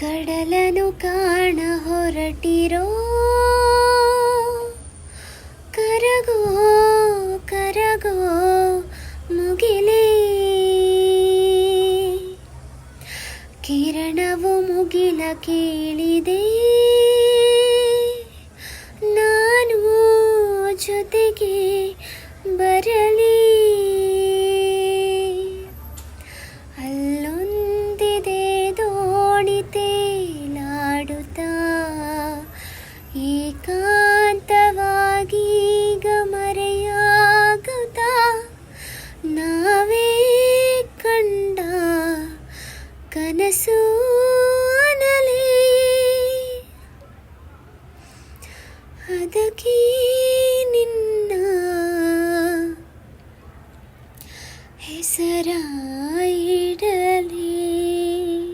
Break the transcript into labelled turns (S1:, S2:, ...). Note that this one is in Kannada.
S1: ಕಡಲನು ಕಾಣ ಹೊರಟಿರೋ. ಕರಗೋ ಕರಗೋ ಮುಗಿಲೇ. ಕಿರಣವು ಮುಗಿಲ ಕೇಳಿದೆ. ನಾನು ಜೊತೆಗೆ ಬರಲಿ. మనసు అదకి నిన్న ಹೆಸರಾಯಿಡ